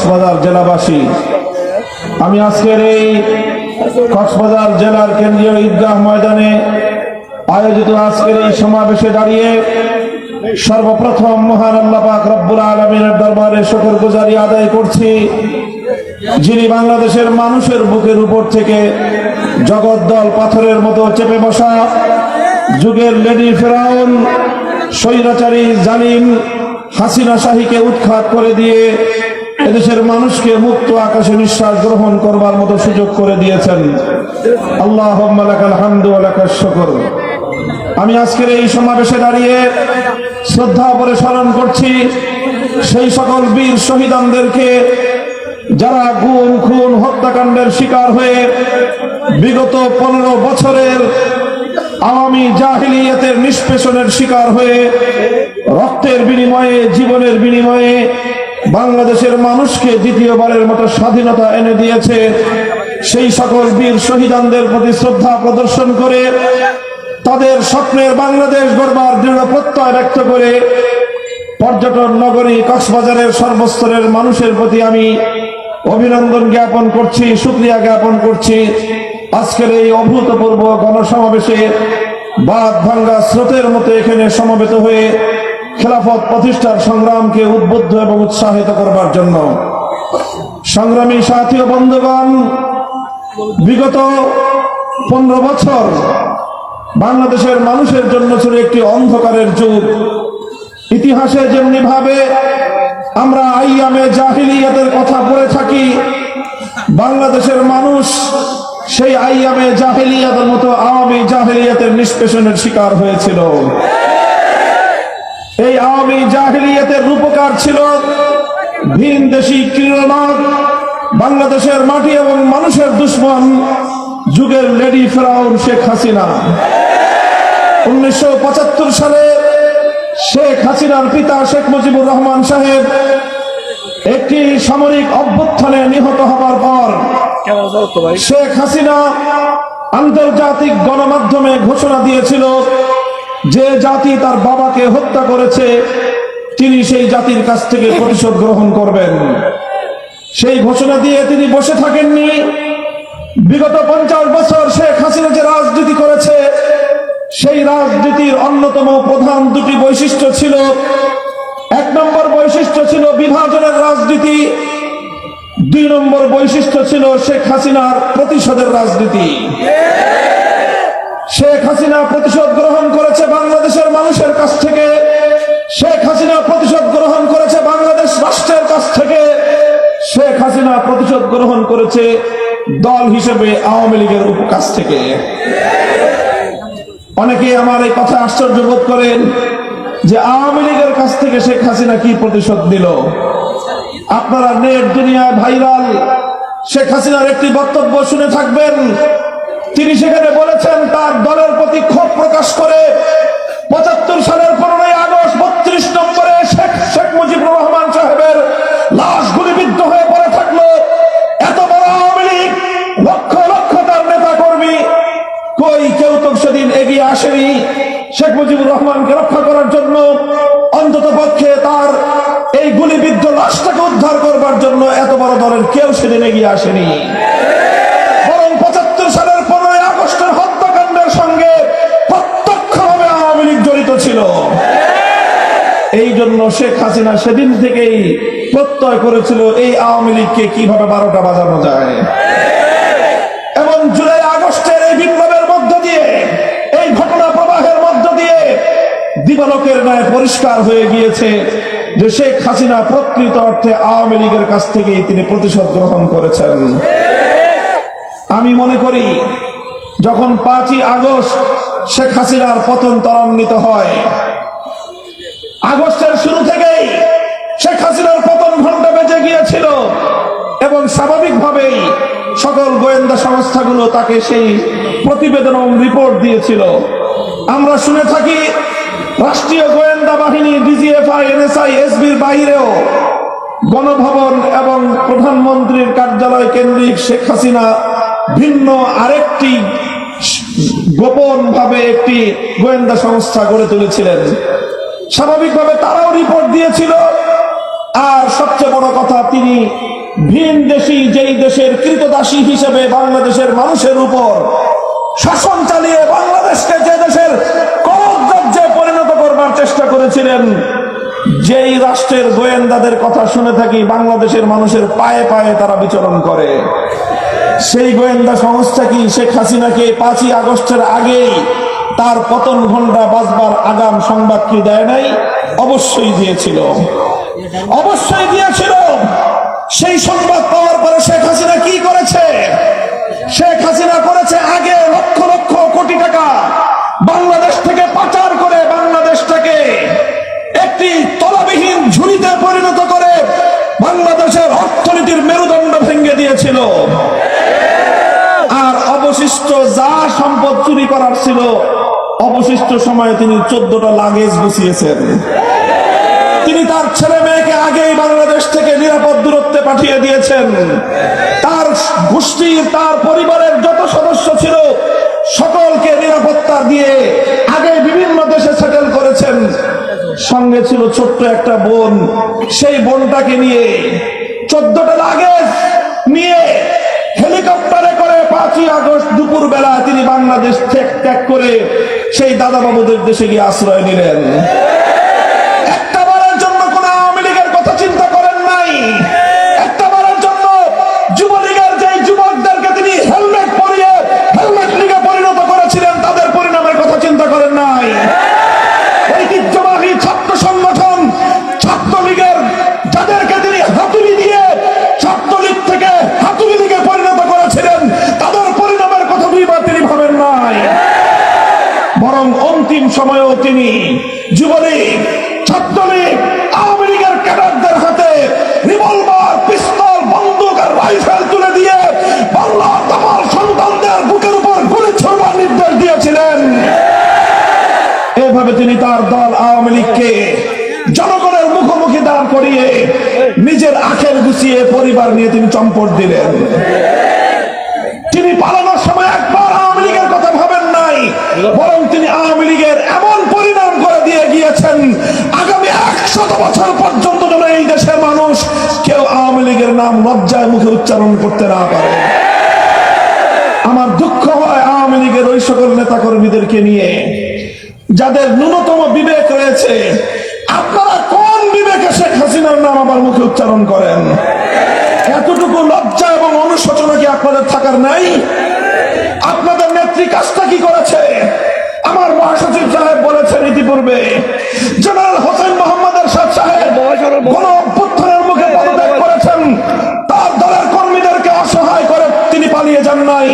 কক্সবাজার জেলাবাসী, আমি আজকের এই কক্সবাজার জেলার কেন্দ্রীয় ঈদগাহ ময়দানে আয়োজিত আজকের এই সমাবেশে দাঁড়িয়ে সর্বপ্রথম মহান আল্লাহ পাক রব্বুল আলমিনের দরবারে শুকর গুজারি আদায় করছি। যিনি বাংলাদেশের মানুষের বুকের উপর থেকে জগদ্দল পাথরের মতো চেপে বসা যুগের লেডি ফেরাউন, স্বৈরাচারী জালিম হাসিনা শাহীকে উৎখাত করে দিয়ে এদেশের মানুষকে মুক্ত আকাশে নিঃশ্বাস গ্রহণ করবার মতো সুযোগ করে দিয়েছেন। আল্লাহ শকর। আমি আজকের এই সমাবেশে দাঁড়িয়ে শ্রদ্ধা করে স্মরণ করছি সেই সকল বীর শহীদানদেরকে, যারা গুম, খুন, হত্যাকাণ্ডের শিকার হয়ে বিগত পনেরো বছরের আওয়ামী জাহিলিয়াতের নিষ্পেষণের শিকার হয়ে রক্তের বিনিময়ে, জীবনের বিনিময়ে বাংলাদেশের মানুষকে দ্বিতীয়বারের মতো স্বাধীনতা এনে দিয়েছে। সেই সকল বীর শহীদানদের প্রতি শ্রদ্ধা প্রদর্শন করে তাদের স্বপ্নের বাংলাদেশ গড়বার দৃঢ় প্রত্যয় ব্যক্ত করে পর্যটন নগরী কক্সবাজারের সর্বস্তরের মানুষের প্রতি আমি অভিনন্দন জ্ঞাপন করছি শুক্রিয়া জ্ঞাপন করছি। আজকের এই অভূতপূর্ব গণসমাবেশে বাদ ভাঙ্গা স্রোতের মতো এখানে সমবেত হয়ে খেলাফত প্রতিষ্ঠার সংগ্রামকে উদ্বুদ্ধ এবং উৎসাহিত করবার জন্য। সংগ্রামী সাথী ও বন্ধুগণ, বিগত পনেরো বছর বাংলাদেশের মানুষের জন্য ছিল একটি অন্ধকারের যুগ। ইতিহাসে যেমনি ভাবে আমরা আইয়ামে জাহিলিয়াতের কথা বলে থাকি, বাংলাদেশের মানুষ সেই আইয়ামে জাহিলিয়াতের মতো আওয়ামী জাহিলিয়াতের নিষ্পেষণের শিকার হয়েছিল। এই আওয়ামী জাহিলিয়াতের রূপকার ছিল ভিন দেশি ক্রীড়নক বাংলাদেশের মাটি এবং মানুষের দুশ্মন যুগের লেডি ফেরাউন শেখ হাসিনা। উনিশশো পঁচাত্তর সালে শেখ হাসিনার পিতা শেখ মুজিবুর রহমান সাহেব একটি সামরিক অভ্যুত্থানে নিহত হবার পর শেখ হাসিনা আন্তর্জাতিক গণমাধ্যমে ঘোষণা দিয়েছিল যে জাতি তার বাবাকে হত্যা করেছে, তিনি সেই জাতির কাছ থেকে প্রতিশোধ গ্রহণ করবেন। সেই ঘোষণা দিয়ে তিনি বসে থাকেননি। বিগত পঞ্চাশ বছর শেখ হাসিনা যে রাজনীতি করেছে, সেই রাজনীতির অন্যতম প্রধান দুটি বৈশিষ্ট্য ছিল। এক নম্বর বৈশিষ্ট্য ছিল বিভাজনের রাজনীতি। দুই নম্বর বৈশিষ্ট্য ছিল শেখ হাসিনার প্রতিশোধের রাজনীতি। শেখ হাসিনা প্রতিশোধ গ্রহণ করেছে বাংলাদেশের মানুষের কাছ থেকে। শেখ হাসিনা প্রতিশোধ গ্রহণ করেছে বাংলাদেশ রাষ্ট্রের কাছ থেকে। শেখ হাসিনা প্রতিশোধ গ্রহণ করেছে দল হিসেবে আওয়ামী লীগের কাছ থেকে। অনেকে আমার এই কথা আশ্চর্য বোধ করেন যে আওয়ামী লীগের কাছ থেকে শেখ হাসিনা কি প্রতিশোধ দিল? আপনারা নেট দুনিয়ায় ভাইরাল। শেখ হাসিনার একটি বক্তব্য শুনে থাকবেন। তিনি সেখানে বলেছেন, তার দলের প্রতি ক্ষোভ প্রকাশ করে পঁচাত্তর সালের পনেরোই আগস্ট বত্রিশ নম্বরে শেখ শেখ মুজিবুর রহমান সাহেবের লাশ গুলিবিদ্ধ হয়ে পড়ে থাকল। এত বড় আওয়ামী লীগ, লক্ষ লক্ষ তার নেতা কর্মী কই কেউ তো সেদিন এগিয়ে আসেনি। শেখ মুজিবুর রহমানকে রক্ষা করার জন্য অন্তত পক্ষে তার এই গুলিবিদ্ধ লাশটাকে উদ্ধার করবার জন্য এত বড় দলের কেউ সেদিন এগিয়ে আসেনি। লীগ জড়িত ছিল এই জন্য শেখ হাসিনা সেদিন থেকেই প্রত্যয় করেছিল এই আওয়ামী লীগকে কীভাবে বারোটা বাজানো যায় এবং জুলাই আগস্টের এই বিপ্লবের মধ্য দিয়ে, এই ঘটনা প্রবাহের মধ্য দিয়ে দিবালকের ন্যায় পরিষ্কার হয়ে গিয়েছে যে শেখ হাসিনা প্রকৃত অর্থে আওয়ামী লীগের কাছ থেকেই তিনি প্রতিশোধ গ্রহণ করেছেন। আমি মনে করি, যখন পাঁচই আগস্ট শেখ হাসিনার পতন ত্বরান্বিত হয়। আগস্টের শুরু থেকেই শেখ হাসিনার পতন ঘণ্টা বেজে গিয়েছিল এবং স্বাভাবিকভাবেই সকল গোয়েন্দা সংস্থাগুলো তাকে সেই প্রতিবেদন রিপোর্ট দিয়েছিল। আমরা শুনে থাকি রাষ্ট্রীয় গোয়েন্দা বাহিনী, ডিজিএফআই, এনএসআই, এসবির বাইরেও গণভবন এবং প্রধানমন্ত্রীর কার্যালয় কেন্দ্রিক শেখ হাসিনা ভিন্ন আরেকটি গোপন ভাবে একটি গোয়েন্দা সংস্থা গড়ে তুলেছিলেন। স্বাভাবিকভাবে তারাও রিপোর্ট দিয়েছিল। আর সবচেয়ে বড় কথা, তিনি ভিন দেশি, যেই দেশের কৃতদাসী হিসেবে বাংলাদেশের মানুষের উপর শাসন চালিয়ে বাংলাদেশকে যে দেশের করজ্জে পরিণত করবার চেষ্টা করেছিলেন, যেই রাষ্ট্রের গোয়েন্দাদের কথা শুনে থাকি বাংলাদেশের মানুষের পায়ে পায়ে তারা বিচরণ করে। সেই গোয়েন্দা সংস্থা কি শেখ হাসিনাকে পাঁচই আগস্টের আগেই তার পতন ঘণ্টা বাজবার আগাম সংবাদ কি দেয় নাই? অবশ্যই দিয়েছিল। অবশ্যই দিয়েছিল। সেই সংবাদ পাওয়ার পরে শেখ হাসিনা কি করেছে শেখ হাসিনা করেছে আগে লক্ষ লক্ষ কোটি টাকা বাংলাদেশ থেকে পাচার করে বাংলাদেশটাকে একটি তলাবিহীন ঝুড়িতে পরিণত করে বাংলাদেশের অর্থনীতির মেরুদণ্ড ভেঙে দিয়েছিল আর অবশিষ্ট যা সম্পদ চুরি করার ছিল অবশিষ্ট সময়ে তিনি চোদ্দটা লাগেজ গুছিয়েছেন। তিনি তার ছেলে মেয়েকে আগেই বাংলাদেশ থেকে নিরাপদ দূরত্বে পাঠিয়ে দিয়েছেন। তার গোষ্ঠীর তার পরিবারের যত সদস্য ছিল, সকলকে নিরাপত্তা দিয়ে আগে বিভিন্ন দেশে সেটেল করেছেন। সঙ্গে ছিল ছোট্ট একটা বোন। সেই বোনটাকে নিয়ে চোদ্দটা লাগেজ নিয়ে হেলিকপ্টারে পাঁচই আগস্ট দুপুর বেলা তিনি বাংলাদেশ ত্যাগ করে সেই দাদা বাবুদের দেশে গিয়ে আশ্রয় নিলেন। রাইফেল তুলে দিয়ে বাংলার তামার সন্তানদের বুকের উপর গুলি ছোড়বার নির্দেশ দিয়েছিলেন। এভাবে তিনি তার দল আওয়ামী লীগকে জনগণের মুখোমুখি দাঁড় করিয়ে নিজের আখের গুছিয়ে পরিবার নিয়ে তিনি চম্পট দিলেন। তিনি পালানোর সময় একবার আওয়ামী লীগের কথা ভাবেন নাই, বরং তিনি আওয়ামী লীগের এমন পরিণাম করে দিয়ে গিয়েছেন, আগামী একশত বছর পর্যন্ত নাম লজ্জায় মুখে উচ্চারণ করতে না পারে। আমার দুঃখ হয় আওয়ামী লীগের ওই সকল নেতা কর্মীদেরকে নিয়ে। যাদের ন্যূনতম বিবেক রয়েছে আপনারা কোন বিবেকে শেখ হাসিনার নাম আমার মুখে উচ্চারণ করেন? এতটুকু লজ্জা এবং অনুশোচনা কি আপনাদের থাকার নাই? আপনাদের নেত্রী কাজটা কি করেছে? আমার মহাসচিব সাহেব বলেছেন ইতিপূর্বে জেনারেল হোসেন মোহাম্মদ এরশাদ সাহেব কোন অভ্যুত্থানের যান নাই,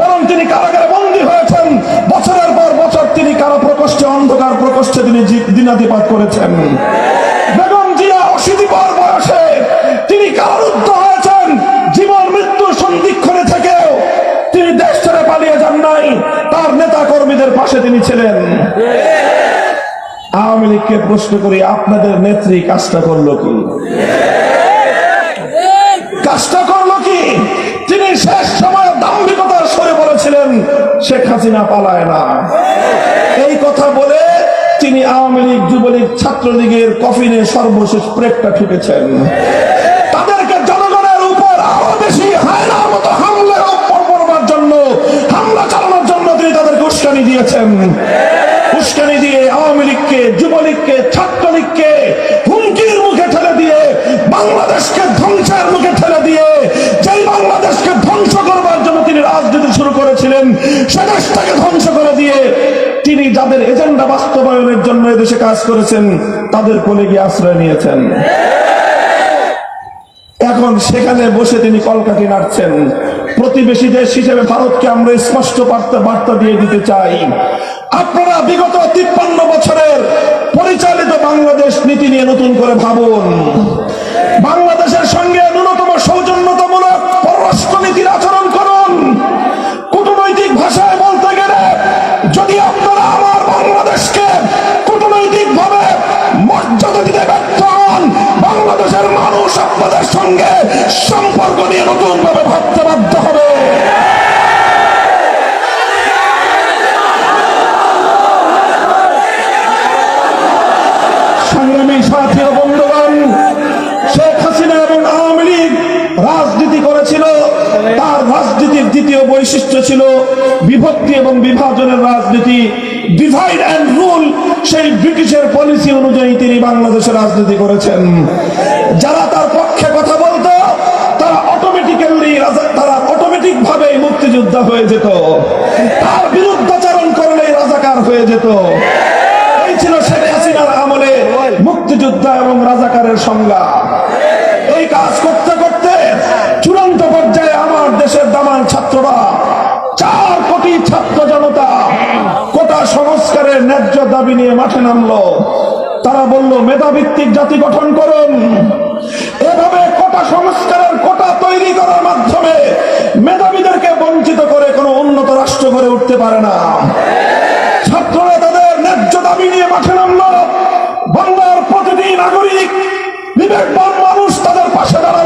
বরং তিনি কারাগারে বন্দী হয়েছেন। বছরের পর বছর তিনি কারও প্রকোষ্ঠে, অন্ধকার প্রকোষ্ঠে তিনি দিনাতিপাত করেছেন। বেগম জিয়া অশীতি পর বয়সে তিনি কারারুদ্ধ হয়েছেন। জীবন, মৃত্যুর সন্ধিক্ষণে থেকেও তিনি দেশ ছেড়ে পালিয়ে যান নাই। তার নেতা কর্মীদের পাশে তিনি ছিলেন। আওয়ামী লীগকে প্রশ্ন করি, আপনাদের নেত্রী কাজটা করল কি? কাজটা শেখ হাসিনা পালায় না। এই কথা বলে তিনি আওয়ামী লীগ, যুবলীগ, ছাত্রলীগের কফিনে সর্বশেষ প্রেকটা ঠুকেছেন তাদেরকে জনগণের উপর জন্য, হামলা চালানোর জন্য তিনি তাদেরকে দিয়েছেন। দিয়ে আওয়ামী লীগকে, যুবলীগকে, ছাত্রলীগকে হুমকির মুখে ঠেলে দিয়ে, বাংলাদেশকে ধ্বংসের মুখে ঠেলে দিয়ে বাংলাদেশকে ধ্বংস করবার তিনি রাজনীতি শুরু করেছিলেন সে দেশটাকে ধ্বংস করে দিয়ে তিনি যাদের এজেন্ডা বাস্তবায়নের জন্য এদেশে কাজ করেছেন, তাদের কোলে গিয়ে আশ্রয় নিয়েছেন। এখন সেখানে বসে তিনি কলকাঠি নাড়ছেন। প্রতিবেশী দেশ হিসেবে ভারতকে আমরা স্পষ্ট বার্তা দিয়ে দিতে চাই। আপনারা বিগত তিপ্পান্ন বছরের পরিচালিত বাংলাদেশ নীতি নিয়ে নতুন করে ভাবুন। বাংলাদেশের সঙ্গে ন্যূনতম সৌজন্যতামূলক পররাষ্ট্র নীতির আচরণ করুন। কূটনৈতিক ভাষায় বলতে গেলে যদি আপনারা আমার বাংলাদেশকে কূটনৈতিক ভাবে মর্যাদা দিতে ব্যর্থ হন, বাংলাদেশের মানুষ আপনাদের সঙ্গে সম্পর্ক নিয়ে নতুন ভাবে ভাবতে বাধ্য হবে সংগ্রামী সাথী ও বন্ধুগণ শেখ হাসিনা এবং আওয়ামী লীগ দ্বিতীয় বৈশিষ্ট্য ছিল বিভক্তি এবং বিভাজনের রাজনীতি ডিভাইড অ্যান্ড রুল সেই ব্রিটিশের পলিসি অনুযায়ী তিনি বাংলাদেশে রাজনীতি করেছেন। যারা তার পক্ষে কথা বলতো, তারা অটোমেটিক্যালি তারা অটোমেটিক ভাবে মুক্তিযোদ্ধা হয়ে যেত। তার বিরুদ্ধাচরণ করলেই রাজাকার হয়ে যেত। এই ছিল শেখ হাসিনার আমলে মুক্তিযোদ্ধা এবং রাজাকারের সংজ্ঞা দেশের দামাল ছাত্ররা, চার কোটি ছাত্র জনতা কোটা সংস্কারের ন্যায্য দাবি নিয়ে মাঠে নামলো। তারা বলল, মেধাভিত্তিক জাতি গঠন করুন। এভাবে কোটা সংস্কারের কোটা তৈরি করার মাধ্যমে মেধাবীদেরকে বঞ্চিত করে কোনো উন্নত রাষ্ট্র গড়ে উঠতে পারে না। ছাত্ররা তাদের ন্যায্য দাবি নিয়ে মাঠে নামলো। বাংলার প্রতিটি নাগরিক, বিবেকবান মানুষ তাদের পাশে দাঁড়াল।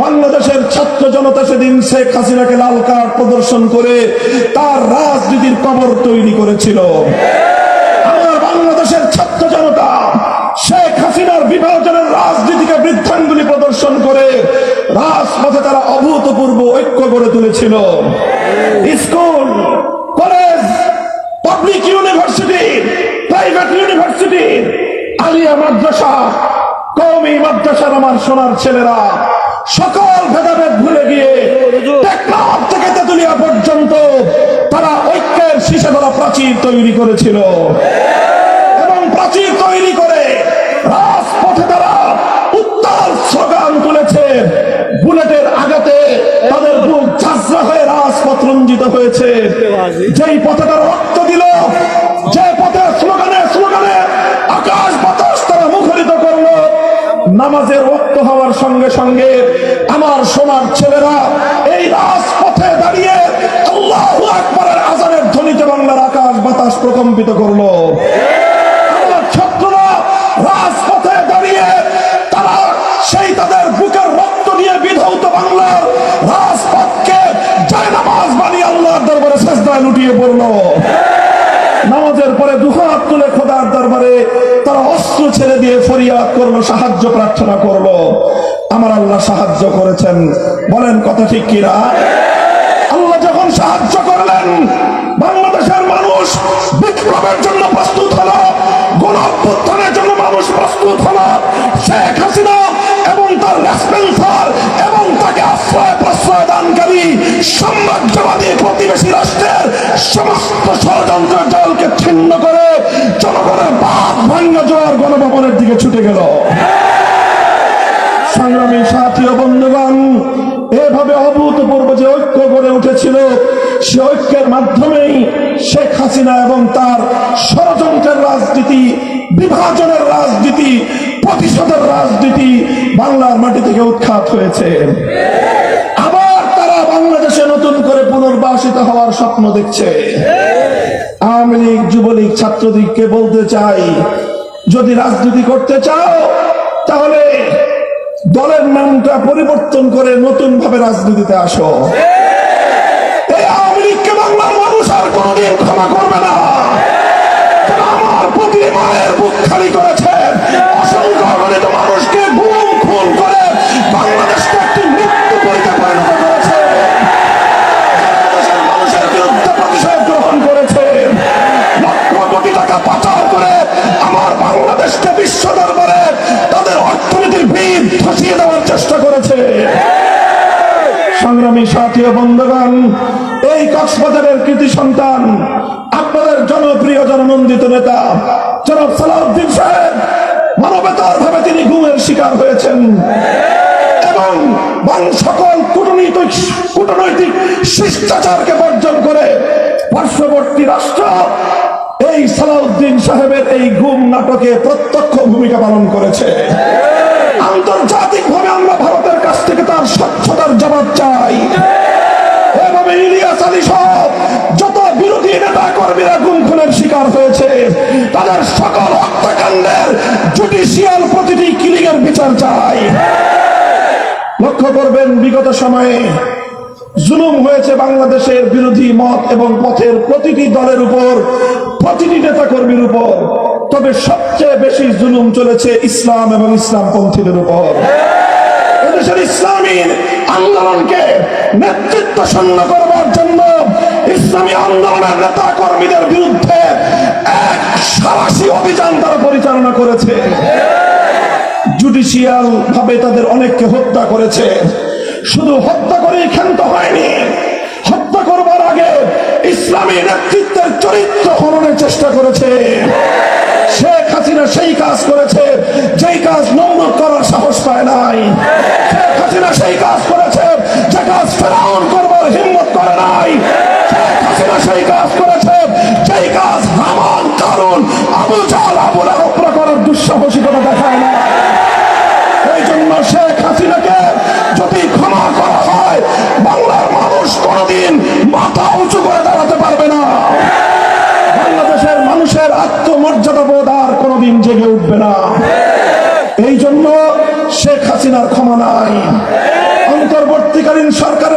বাংলাদেশের ছাত্র জনতা সেদিন শেখ হাসিনাকে লাল কার্ড প্রদর্শন করে তার রাজনীতির কবর তৈরি করেছিল। আমার বাংলাদেশের ছাত্র জনতা শেখ হাসিনার বিভাজনের রাজনীতিকে বৃদ্ধাঙ্গুলি প্রদর্শন করে রাজপথে তারা অভূতপূর্ব ঐক্য গড়ে তুলেছিল। School, college, public university, private university, Alia Madrasa কৌমি মাদ্রাসার আমার সোনার ছেলেরা সকল ভেদাভেদ ভুলে গিয়ে টেকনাফ থেকে তেতুলিয়া পর্যন্ত তারা ঐক্যের শীষে ধরা প্রাচীর তৈরি করেছিল। এবং প্রাচীর তৈরি করে রাজপথে তারা উত্তাল স্লোগান তুলেছে। বুলেটের আঘাতে তাদের বুক ঝাঁঝরা হয়ে রাজপথ রঞ্জিত হয়েছে। যেই পথে তারা রক্ত দিল যে পথে স্লোগানে স্লোগানে নামাজের রক্ত হওয়ার সঙ্গে সঙ্গে আমার সোনার ছেলেরা এই রাজপথে দাঁড়িয়ে আল্লাহ আকবরের আজানের ধ্বনিতে বাংলার আকাশ বাতাস প্রকম্পিত করল। তারা সেই তাদের বুকের বাংলার শেষদায় লুটিয়ে পড়ল। নামাজের পরে দুহাত তুলে খোদার দরবারে তারা অস্ত্র ছেড়ে দিয়ে ফরিয়াদ করল, সাহায্য প্রার্থনা করল। আমার আল্লাহ সাহায্য করেছেন। বলেন, কথা ঠিক কিনা? আল্লাহ যখন সাহায্য করলেন, বাংলাদেশের মানুষ বিপ্লবের জন্য প্রস্তুত হলো গণ জন্য মানুষ প্রস্তুত হলো। শেখ হাসিনা এবং তার রেসপেন্সার সাম্রাজ্যবাদী প্রতিবেশী রাষ্ট্রের সমস্ত ষড়যন্ত্রের দলকে ছিন্ন করে জনগণের বাদ ভাঙ্গা জোয়ার গণভবনের দিকে ছুটে গেল। সংগ্রামী সাথী ও বন্ধুগণ, এভাবে অভূতপূর্ব যে ঐক্য গড়ে উঠেছিল, সে ঐক্যের মাধ্যমেই শেখ হাসিনা এবং তার ষড়যন্ত্রের রাজনীতি, বিভাজনের রাজনীতি, প্রতিশোধের রাজনীতি বাংলার মাটি থেকে উৎখাত হয়েছে। পুনর্বাসিত হওয়ার স্বপ্ন দেখছে। আওয়ামী লীগ, যুবলীগ, ছাত্রলীগকে বলতে চাই, যদি রাজনীতি করতে চাও, তাহলে দলের নামটা পরিবর্তন করে নতুন ভাবে রাজনীতিতে আসো। আমার প্রতি মায়ের বুক খালি করেছে। অসংখ্য মানুষকে গুম বিশ্ব দরবারে তাদের অর্থনীতির ভিত ধসিয়ে দেওয়ার চেষ্টা করেছে। সংগ্রামী সাথী বন্ধুগণ, এই কক্সবাজারের কৃতি সন্তান, আপনাদের জনপ্রিয় জননন্দিত নেতা, জনাব সালাউদ্দিন সাহেব মানবতার ভাবে তিনি গুমের শিকার হয়েছেন। এবং বাং- সকল কূটনৈতিক কূটনৈতিক শিষ্টাচারকে বর্জন করে পার্শ্ববর্তী রাষ্ট্র এই সালাউদ্দিন সাহেবের এই গুম নাটকে প্রত্যক্ষ ভূমিকা পালন করেছে। আন্তর্জাতিক ভাবে আমরা ভারতের কাছ থেকে তার স্বচ্ছতার জবাব চাই। বাংলাদেশের বিরোধী মত এবং পথের প্রতিটি দলের উপর প্রতিটি নেতা কর্মীর উপর। তবে সবচেয়ে বেশি জুলুম চলেছে ইসলাম এবং ইসলামপন্থীদের উপর। এদেশের ইসলামী আন্দোলনকে নেতৃত্ব শূন্য করবার জন্য ইসলামী আন্দোলনের নেতা কর্মীদের বিরুদ্ধে এক সারাশি অভিযান তারা পরিচালনা করেছে। জুডিশিয়াল ভাবে তাদের অনেককে হত্যা করেছে। শুধু হত্যা করেই ক্ষান্ত হয়নি, হত্যা করবার আগে ইসলামী নেতৃত্বের চরিত্র হরণের চেষ্টা করেছে। শেখ হাসিনা সেই কাজ করেছে, যেই কাজ নমরুদ করার সাহস পায় নাই। শেখ হাসিনা সেই কাজ করেছে, যে কাজ ফেরাউন করবার হিম্মত করে নাই। শেখ হাসিনা সেই কাজ করেছে, যেই কাজ হামান কারণ আবু জাল আবু লাহব করার দুঃসাহসিকতা দেখায় না এই জন্য মাথা উঁচু করে দাঁড়াতে পারবে না। বাংলাদেশের মানুষের আত্মমর্যাদা বোধ আর কোনদিন জেগে উঠবে না। এই জন্য শেখ হাসিনার ক্ষমা নাই। অন্তর্বর্তীকালীন সরকারের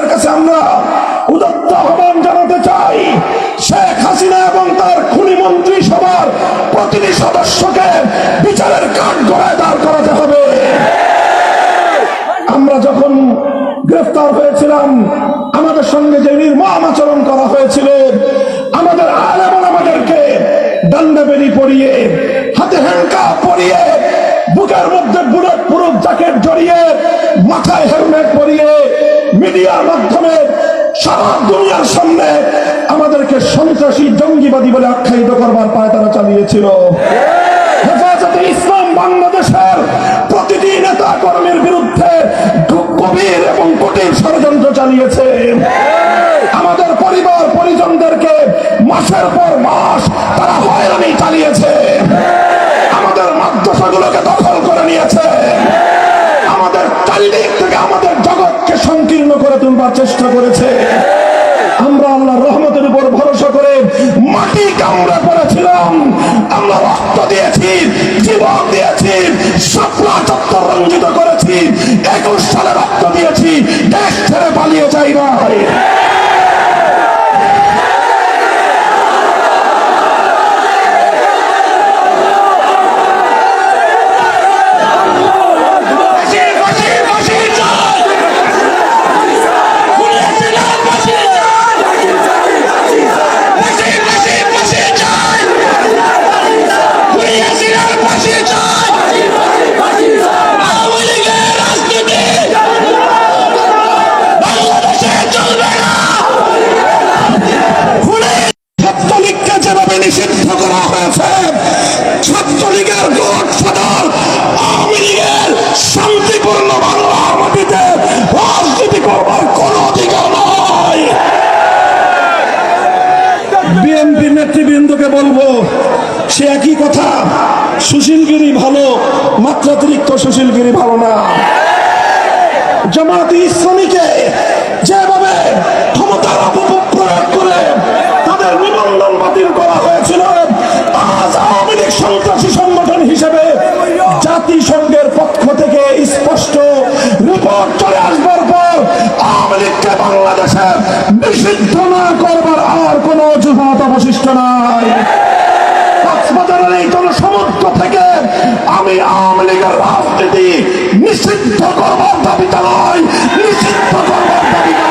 হ্যান্ডকা বুকের মধ্যে বুলেট পুরুষ জ্যাকেট জড়িয়ে, মাথায় হেলমেট পরিয়ে, মিডিয়ার মাধ্যমে সারা দুনিয়ার সামনে আমাদেরকে সন্ত্রাসী, জঙ্গিবাদী বলে আখ্যায়িত করবার পায় তারা চালিয়েছিল। হেফাজতে ইসলাম বাংলাদেশের প্রতিটি নেতা কর্মীর বিরুদ্ধে গভীর এবং কঠিন ষড়যন্ত্র চালিয়েছে। আমাদের পরিবার, পরিজনদেরকে মাসের পর মাস তারা হয়রানি চালিয়েছে। মাদ্রাসাগুলোকে দখল করে নিয়েছে। আমাদের চারিদিক থেকে আমাদের জগৎকে সংকীর্ণ করে তুলবার চেষ্টা করেছে। আমরা আল্লাহর রহমতের উপর ভরসা করে মাটি কামড়ে পড়েছিলাম আমরা রক্ত দিয়েছি, জীবন দিয়েছি সাপলা চত্বর রঞ্জিত করেছি। একুশ সালে রক্ত দিয়েছি, দেশ ছেড়ে পালিয়ে যাই নাই। বিএনপি নেতৃবৃন্দকে বলব, সে একই কথা, সুশীলগিরি ভালো মাত্রাতিরিক্ত সুশীলগিরি ভালো না। জামাতি ইসলামীকে যেভাবে ক্ষমতার অপপ্রয়োগ করে তাদের নিবন্ধন বাতিল করা হয়েছিল, আজ আওয়ামী লীগ সন্ত্রাসী সংগঠন হিসেবে জাতিসংঘের পক্ষ থেকে স্পষ্ট রিপোর্ট আওয়ামী লীগকে বাংলাদেশে নিষিদ্ধ না করবার আর কোনো অজুহাত অবশিষ্ট নাই? কক্সবাজারের এই জনসমুদ্র থেকে আমি আওয়ামী লীগের রাজনীতি নিষিদ্ধ করবার দাবি নয়, নিষিদ্ধ করবার দাবিতে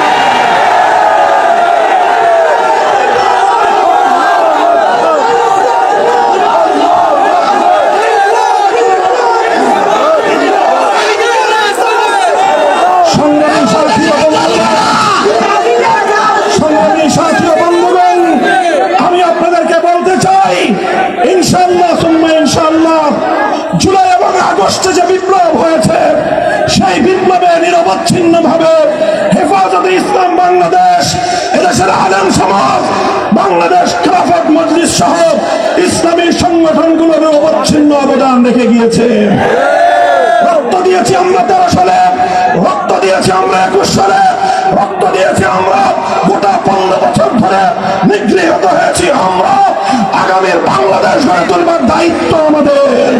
আগামীর বাংলাদেশ গড়ে দায়িত্ব আমাদের।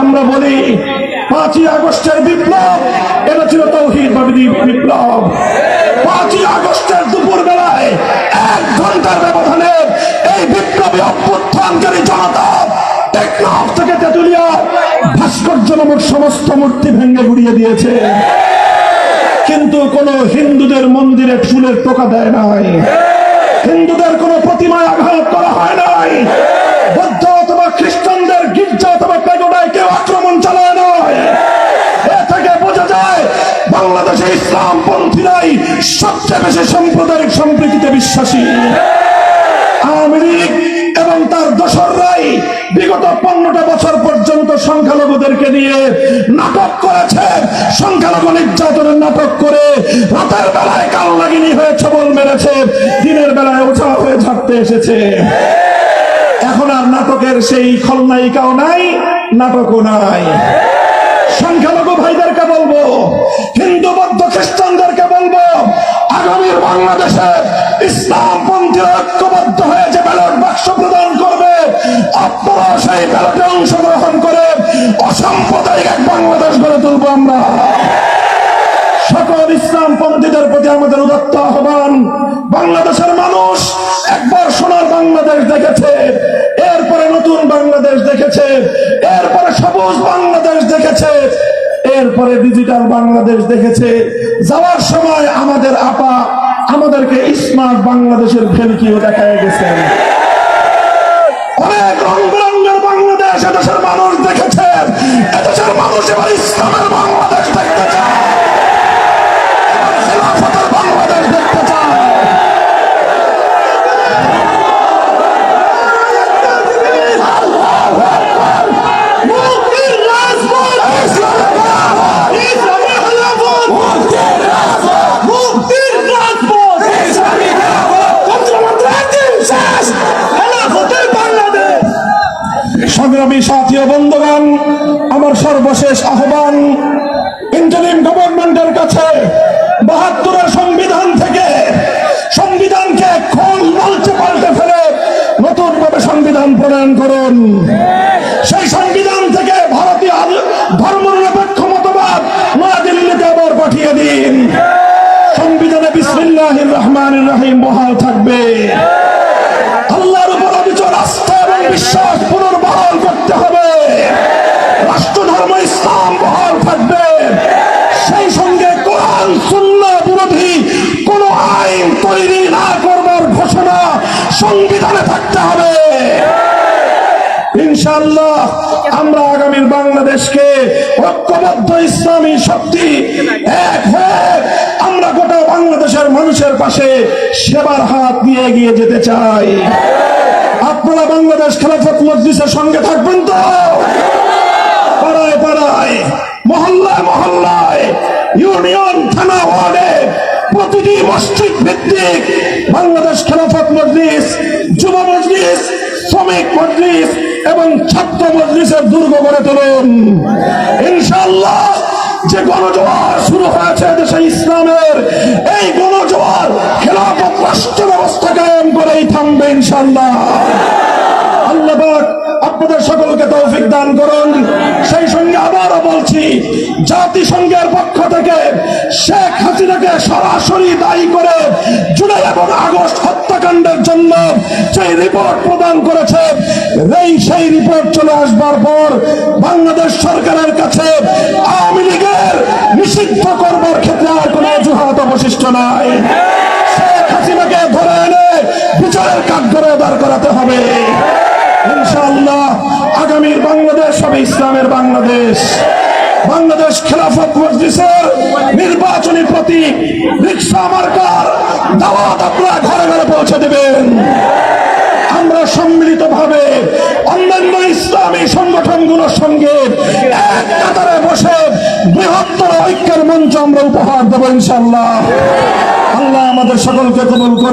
আমরা বলি, পাঁচই আগস্টের বিপ্লব, এটা ছিল বিপ্লব। পাঁচই আগস্টের দুপুর বেলায় এক ঘণ্টার ব্যবধানে এই বিপ্লবী অভ্যুত্থানকারী জনতা টেকনাফ থেকে তেতুলিয়া ভাস্কর্য নামক সমস্ত মূর্তি ভেঙে দিয়েছে। কিন্তু কোন হিন্দুদের মন্দিরে ফুলের টোকা দেয় নাই। হিন্দুদের কোন প্রতিমায় আঘাত করা হয় নাই। বৌদ্ধ অথবা খ্রিস্টানদের গির্জা অথবা পেগোডায় কেউ আক্রমণ চালায় নয় এ থেকে বোঝা যায়, বাংলাদেশে ইসলাম পন্থীরাই সবচেয়ে বেশি সাম্প্রদায়িক সম্প্রীতিতে বিশ্বাসী। আওয়ামী এবং তার দোসররাই বিগত পনেরোটা বছর পর্যন্ত সংখ্যালঘুদেরকে নিয়ে নাটক করেছে। সংখ্যালঘু নির্যাতনের নাটক করে রাতের বেলায় কাল লাগিনি হয়ে ছবল মেরেছে, দিনের বেলায় ওঝা হয়ে ঝাড়তে এসেছে। এখন আর নাটকের সেই খলনায়িকাও নাই, নাটকও নাই। সংখ্যালঘু ভাইদেরকে বলব, হিন্দু, বৌদ্ধ, খ্রিস্টানদেরকে বলব, আগামীর বাংলাদেশে ইসলাম পন্থী ঐক্যবদ্ধ হয়ে যে ব্যালট বাক্স প্রদান করবে আপনারা সেই ব্যালটে অংশগ্রহণ করে অসাম্প্রদায়িক এক বাংলাদেশ গড়ে তুলবো আমরা। সকল ইসলাম পন্থীদের প্রতি আমাদের উদত্ত আহ্বান। বাংলাদেশের মানুষ একবার সোনার বাংলাদেশ দেখেছে, এরপরে নতুন বাংলাদেশ দেখেছে, এরপরে সবুজ বাংলাদেশ দেখেছে, এরপরে ডিজিটাল বাংলাদেশ দেখেছে। যাওয়ার সময় আমাদের আপা আমাদেরকে স্মার্ট বাংলাদেশের ভেলকিও দেখায় গেছেন। বাংলাদেশ এদেশের মানুষ দেখেছে। এদেশের মানুষ এবার ইসলামের বাংলাদেশ দেখতে চায়। সর্বশেষ আহ্বান ইন্টারিম গভর্নমেন্টের কাছে বাহাত্তরের সংবিধান থেকে সংবিধানকে খোল মঞ্চে পাল্টে ফেলে নতুন ভাবে সংবিধান প্রণয়ন করুন। সেই সংবিধান থেকে ভারতীয় ধর্মনিরপেক্ষ মতবাদ নয়াদিল্লিতে আবার পাঠিয়ে দিন। সংবিধানে বিসমিল্লাহ রহমান রহিম বহাল থাকবে। ইনশাআল্লাহ আমরা আগামীর বাংলাদেশকে ঐক্যবদ্ধ ইসলামী শক্তি এক হয়ে আমরা গোটা বাংলাদেশের মানুষের পাশে সেবার হাত নিয়ে এগিয়ে যেতে চাই। আপনারা বাংলাদেশ খেলাফত মজলিসের সঙ্গে থাকবেন তো? পাড়ায় পাড়ায়, মহল্লায় মহল্লায়, ইউনিয়ন, থানা, ওয়ার্ডে, প্রতিটি মসজিদ ভিত্তিক বাংলাদেশ খেলাফত মজলিস, যুব মজলিস, শ্রমিক মজলিস এবং ছাত্র মজলিসের দুর্গ গড়ে তুলুন। ইনশাল্লাহ যে গণজোয়ার শুরু হয়েছে দেশে ইসলামের, এই গণজোয়ার খেলাফত রাষ্ট্র ব্যবস্থা কায়েম করেই থামবে ইনশাল্লাহ আপনাদের সকলকে তৌফিক দান করুন। সেই সঙ্গে আবারও বলছি, জাতিসংঘের পক্ষ থেকে শেখ হাসিনাকে সরাসরি দায়ী করে হত্যাকাণ্ডের জন্য সেই রিপোর্ট প্রদান করেছে। এই সেই রিপোর্ট চলে আসবার পর বাংলাদেশ সরকারের কাছে আওয়ামী লীগের নিষিদ্ধ করবার ক্ষেত্রে আর কোনো অজুহাত অবশিষ্ট নাই। শেখ হাসিনাকে ধরে এনে বিচারের কাঠগড়ে দাঁড় করাতে হবে। ইনশাআল্লাহ আগামীর বাংলাদেশ হবে ইসলামের বাংলাদেশ। বাংলাদেশ খেলাফত মজলিসের নির্বাচনী প্রতীক রিক্সা মার্কার দাওয়াত আপনারা ঘরে ঘরে পৌঁছে দেবেন। আমরা সম্মিলিত ভাবে অন্যান্য ইসলামী সংগঠনগুলোর সঙ্গে এক কাতারে বসে বৃহত্তর ঐক্যের মঞ্চ আমরা উপহার দেবো ইনশাল্লাহ আল্লাহ আমাদের সকলকে কবুল করুন